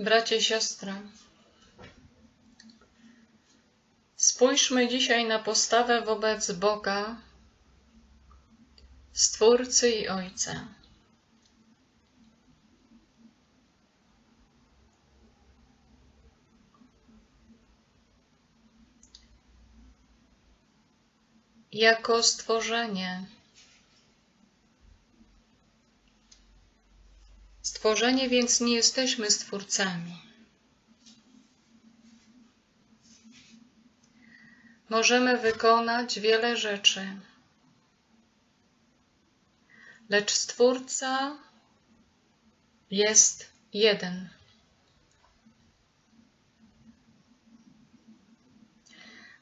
Bracie, siostry, spójrzmy dzisiaj na postawę wobec Boga, Stwórcy i Ojca. Jako stworzenie. Stworzenie więc nie jesteśmy stwórcami. Możemy wykonać wiele rzeczy, lecz Stwórca jest jeden.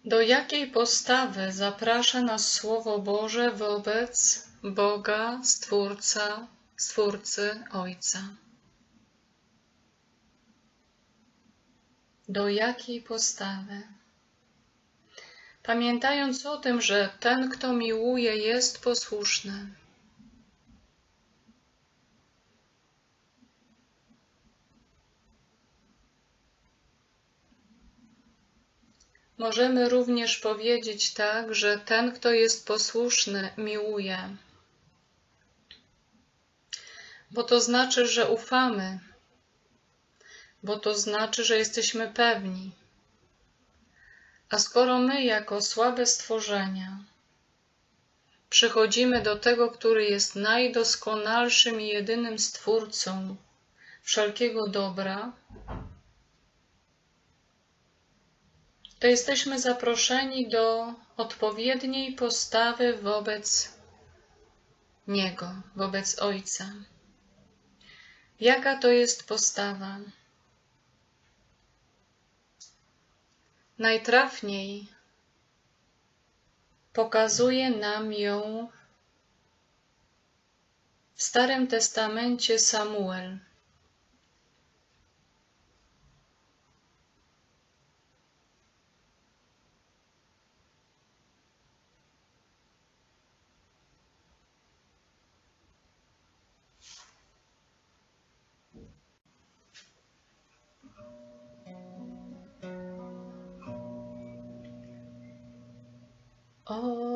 Do jakiej postawy zaprasza nas Słowo Boże wobec Boga, Stwórca, Stwórcy Ojca? Do jakiej postawy? Pamiętając o tym, że ten, kto miłuje, jest posłuszny. Możemy również powiedzieć tak, że ten, kto jest posłuszny, miłuje. Bo to znaczy, że ufamy, bo to znaczy, że jesteśmy pewni. A skoro my, jako słabe stworzenia, przychodzimy do tego, który jest najdoskonalszym i jedynym stwórcą wszelkiego dobra, to jesteśmy zaproszeni do odpowiedniej postawy wobec Niego, wobec Ojca. Jaka to jest postawa? Najtrafniej pokazuje nam ją w Starym Testamencie Samuel. O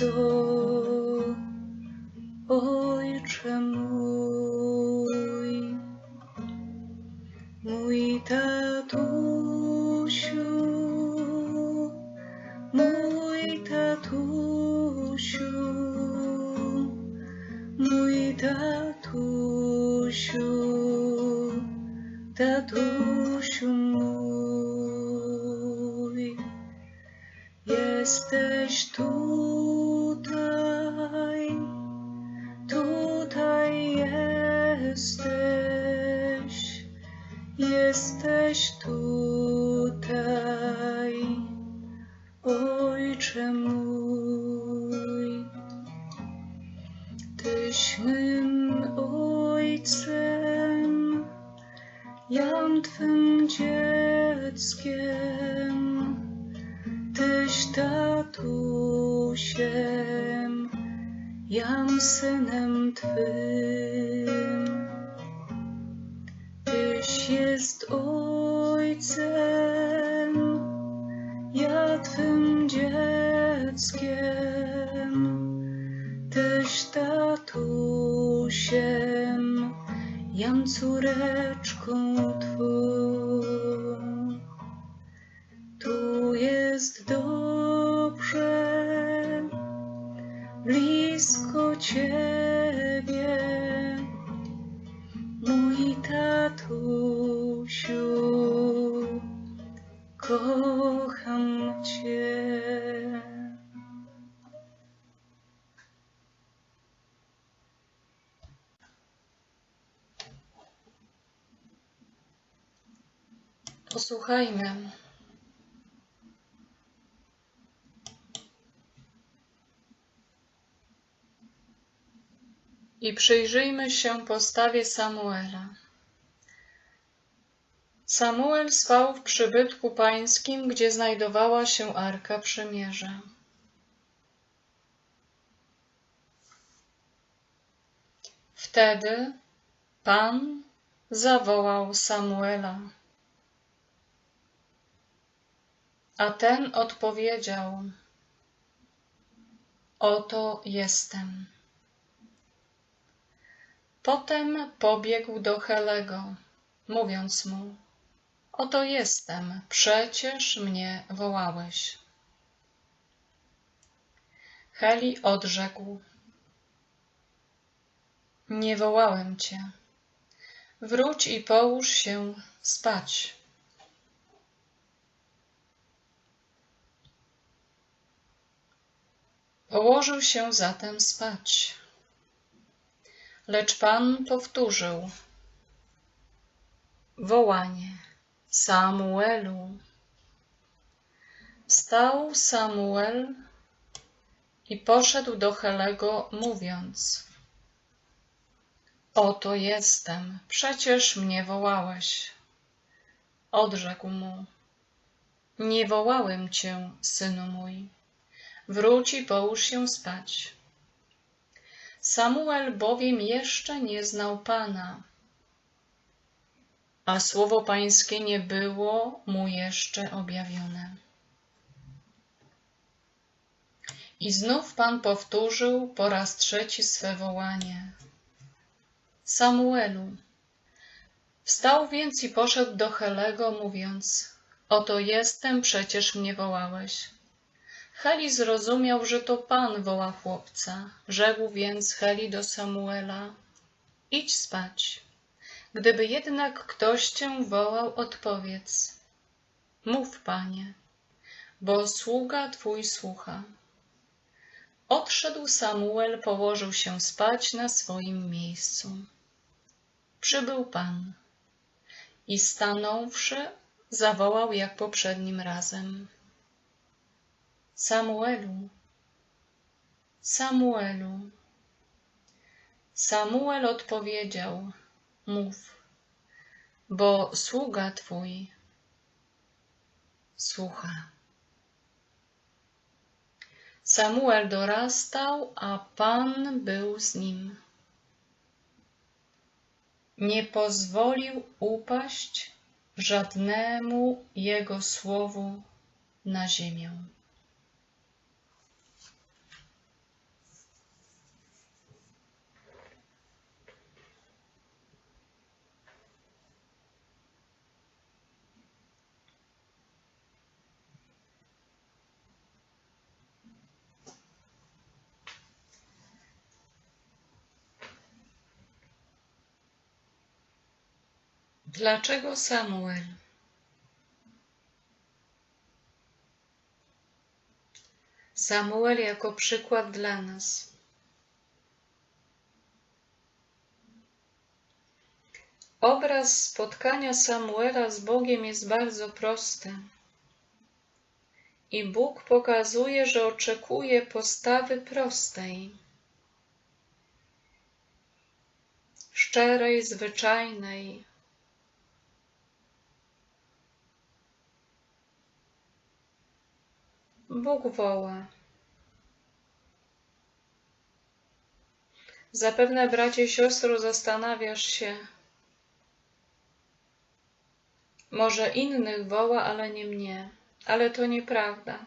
So. Mój. Tyś mym Ojcem, jam Twym dzieckiem, Tyś tatusiem, jam synem Twym Ciebie, mój tatusiu, kocham Cię. Posłuchajmy I przyjrzyjmy się postawie Samuela. Samuel spał w przybytku pańskim, gdzie znajdowała się Arka Przymierza. Wtedy Pan zawołał Samuela. A ten odpowiedział: Oto jestem. Potem pobiegł do Helego, mówiąc mu: Oto jestem, przecież mnie wołałeś. Heli odrzekł: Nie wołałem cię. Wróć i połóż się spać. Położył się zatem spać. Lecz Pan powtórzył wołanie Samuelu. Wstał Samuel i poszedł do Helego, mówiąc: Oto jestem, przecież mnie wołałeś. Odrzekł mu: Nie wołałem cię, synu mój. Wróć i połóż się spać. Samuel bowiem jeszcze nie znał Pana, a słowo Pańskie nie było mu jeszcze objawione. I znów Pan powtórzył po raz trzeci swe wołanie. Samuelu. Wstał więc i poszedł do Helego, mówiąc: Oto jestem, przecież mnie wołałeś. Heli zrozumiał, że to Pan woła chłopca. Rzekł więc Heli do Samuela: Idź spać. Gdyby jednak ktoś cię wołał, odpowiedz: Mów, panie, bo sługa twój słucha. Odszedł Samuel, położył się spać na swoim miejscu. Przybył Pan i stanąwszy, zawołał jak poprzednim razem. Samuelu, Samuelu. Samuel odpowiedział: Mów, bo sługa twój słucha. Samuel dorastał, a Pan był z nim. Nie pozwolił upaść żadnemu jego słowu na ziemię. Dlaczego Samuel? Samuel jako przykład dla nas. Obraz spotkania Samuela z Bogiem jest bardzo prosty. I Bóg pokazuje, że oczekuje postawy prostej, szczerej, zwyczajnej, Bóg woła. Zapewne, bracie siostro, zastanawiasz się, może innych woła, ale nie mnie. Ale to nieprawda.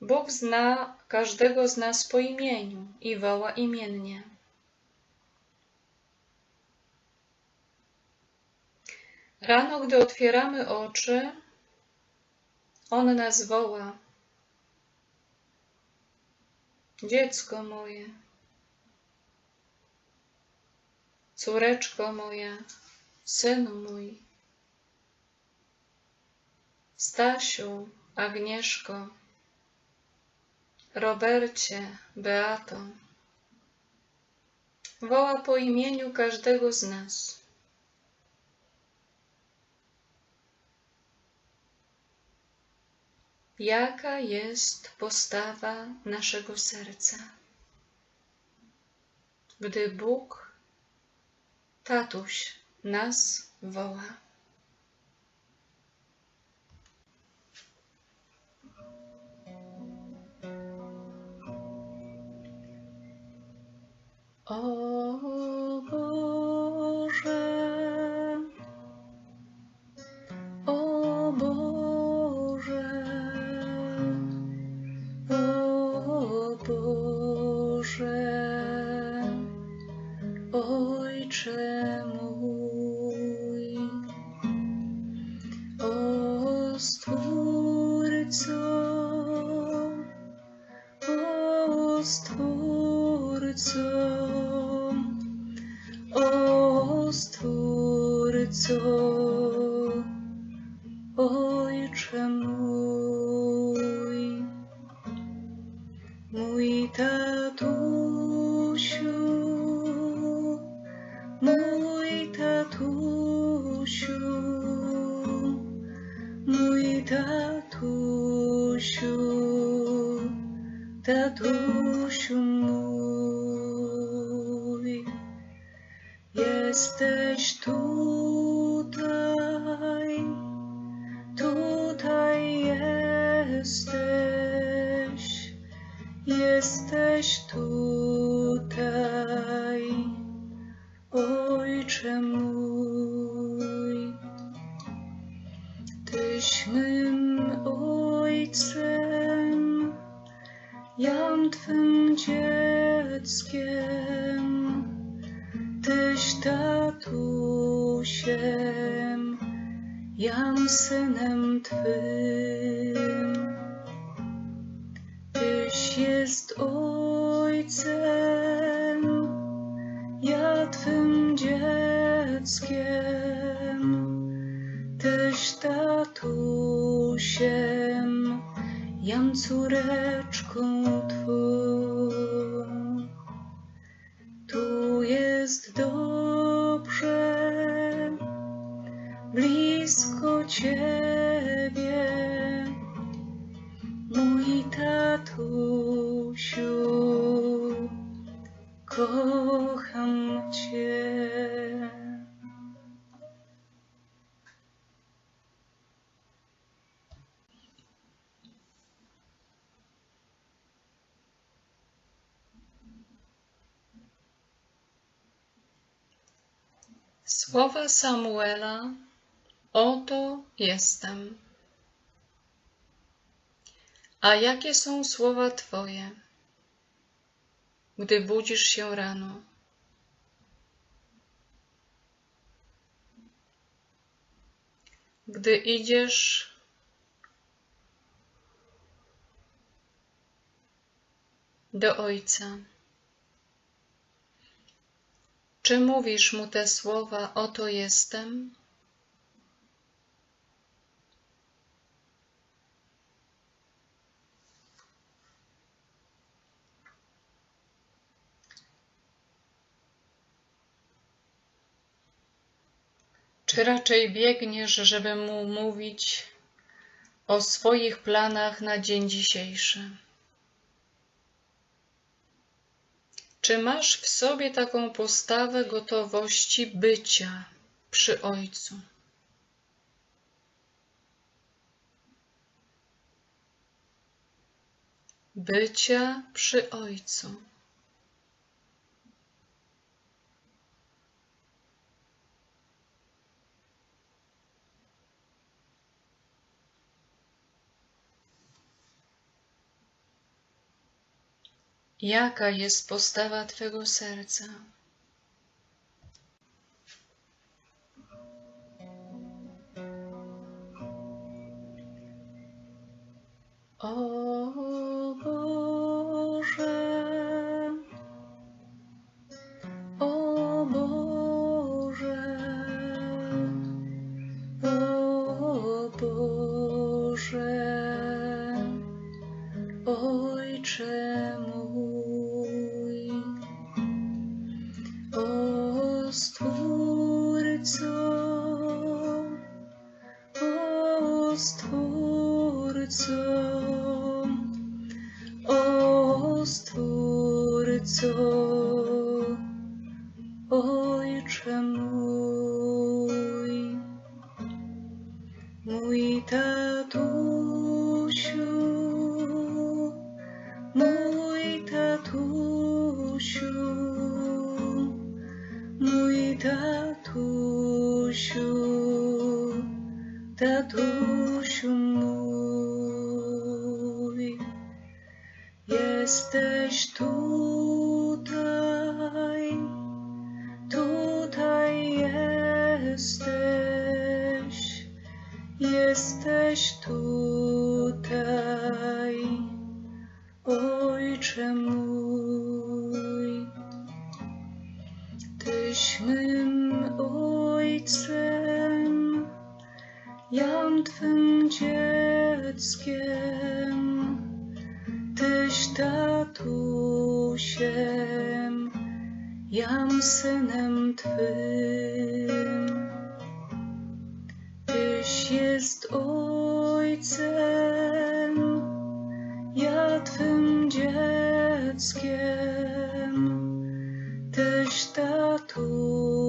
Bóg zna każdego z nas po imieniu i woła imiennie. Rano, gdy otwieramy oczy, on nas woła. Dziecko moje, córeczko moja, synu mój, Stasiu, Agnieszko, Robercie, Beato. Woła po imieniu każdego z nas. Jaka jest postawa naszego serca? Gdy Bóg, tatuś, nas woła. Turcu, os Ojcze mój. Tyś mym Ojcem, jam Twym dzieckiem. Tyś tatusiem, jam synem Twym. Tyś jest ojcem, córeczką Twą. Tu jest dobrze, blisko Ciebie, mój tatusiu, Słowa Samuela Oto jestem. A jakie są słowa Twoje, gdy budzisz się rano? Gdy idziesz do Ojca. Czy mówisz mu te słowa, oto jestem? Czy raczej biegniesz, żeby mu mówić o swoich planach na dzień dzisiejszy? Czy masz w sobie taką postawę gotowości bycia przy Ojcu? Bycia przy Ojcu. Jaka jest postawa Twego serca? O jesteś tutaj, tutaj jesteś, jesteś tutaj, Ojcze mój. Tyś mym Ojcem, jam Twym dzieckiem, tatusiem, jam synem Twym. Tyś jest Ojcem, ja Twym dzieckiem, Tyś tatusiem,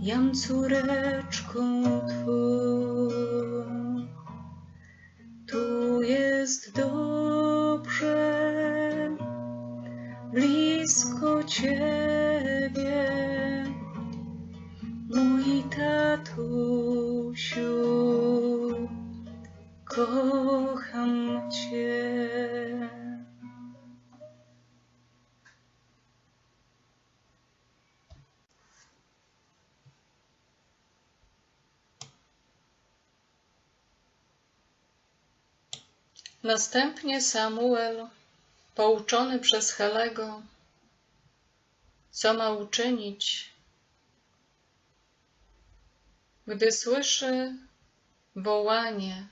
jam córeczką Twą. Następnie Samuel, pouczony przez Helego, co ma uczynić, gdy słyszy wołanie.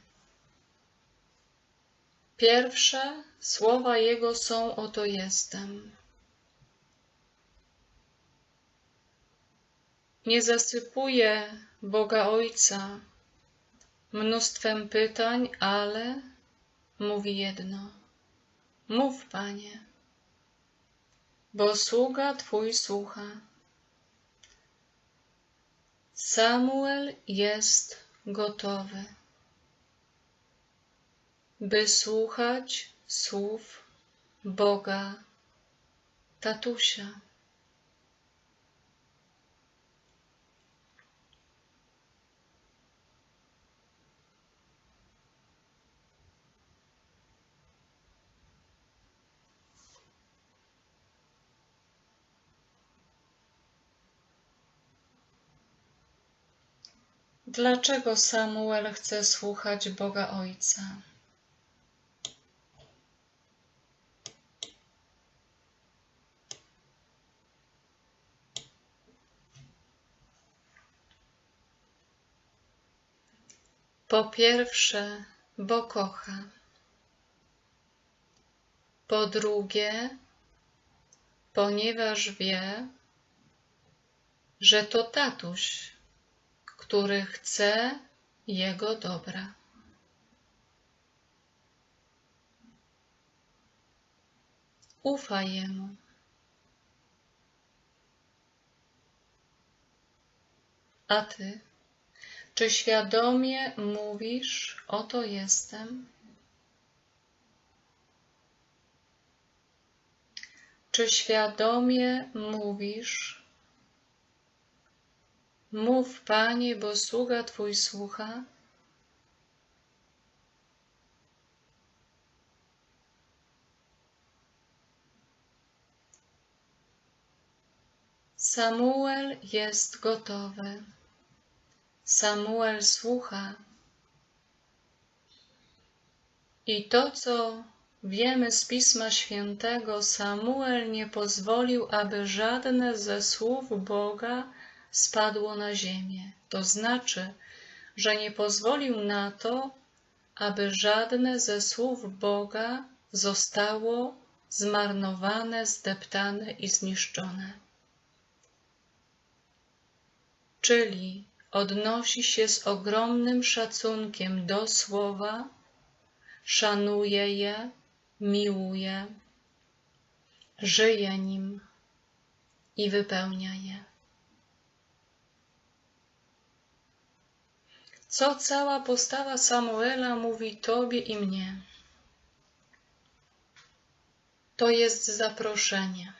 Pierwsze słowa jego są: Oto jestem. Nie zasypuje Boga Ojca mnóstwem pytań, ale mówi jedno: Mów, Panie, bo sługa Twój słucha. Samuel jest gotowy, by słuchać słów Boga, tatusia. Dlaczego Samuel chce słuchać Boga Ojca? Po pierwsze, bo kocha. Po drugie, ponieważ wie, że to tatuś który chce jego dobra. Ufa jemu. A ty, czy świadomie mówisz, oto jestem? Czy świadomie mówisz, Mów, Panie, bo sługa Twój słucha. Samuel jest gotowy. Samuel słucha. I to, co wiemy z Pisma Świętego, Samuel nie pozwolił, aby żadne ze słów Boga spadło na ziemię. To znaczy, że nie pozwolił na to, aby żadne ze słów Boga zostało zmarnowane, zdeptane i zniszczone. Czyli odnosi się z ogromnym szacunkiem do słowa, szanuje je, miłuje, żyje nim i wypełnia je. Co cała postawa Samuela mówi Tobie i mnie? To jest zaproszenie,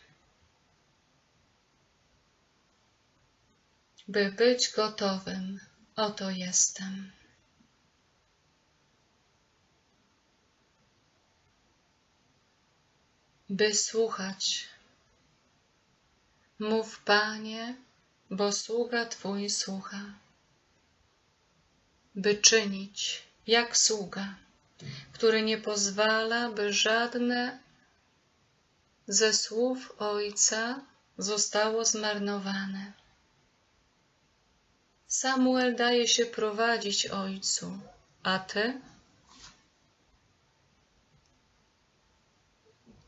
by być gotowym. Oto jestem. By słuchać. Mów, Panie, bo sługa Twój słucha by czynić jak sługa, który nie pozwala, by żadne ze słów Ojca zostało zmarnowane. Samuel daje się prowadzić Ojcu, a Ty?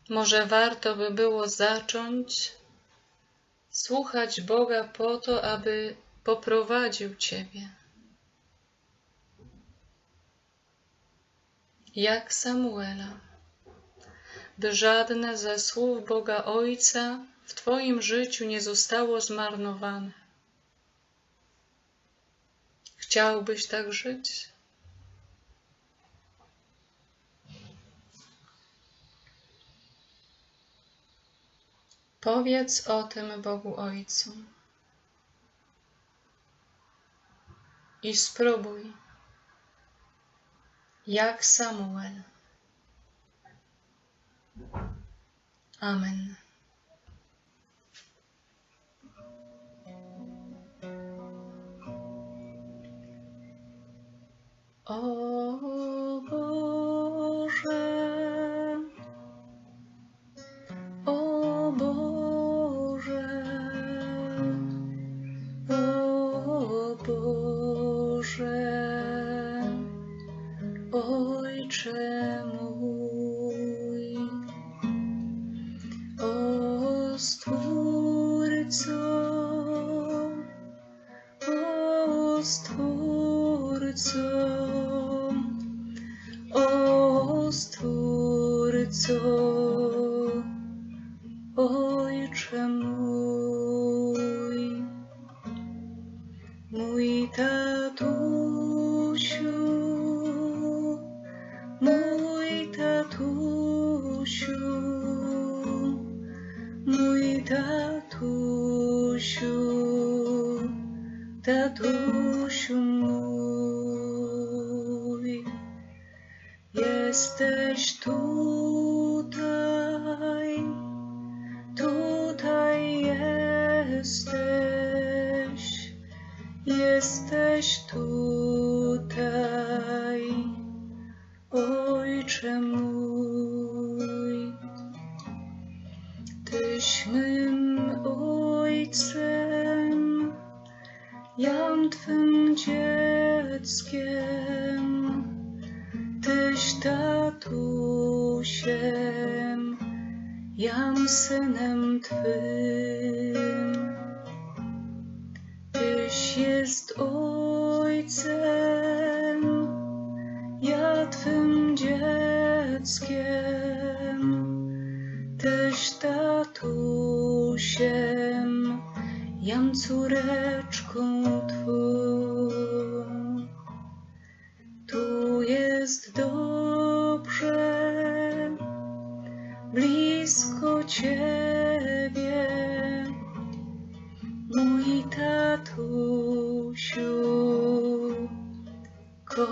Może warto by było zacząć słuchać Boga po to, aby poprowadził Ciebie. Jak Samuela, by żadne ze słów Boga Ojca w Twoim życiu nie zostało zmarnowane. Chciałbyś tak żyć? Powiedz o tym Bogu Ojcu i spróbuj jak Samuel. Amen. Mój tatusiu. Jam Twym dzieckiem, Tyś tatusiem, jam synem Twym. Tyś jest Ojcem, ja Twym dzieckiem, Tyś tatusiem, jam córeczką Twą. Tu jest dobrze, blisko Ciebie, mój tatusiu. Ko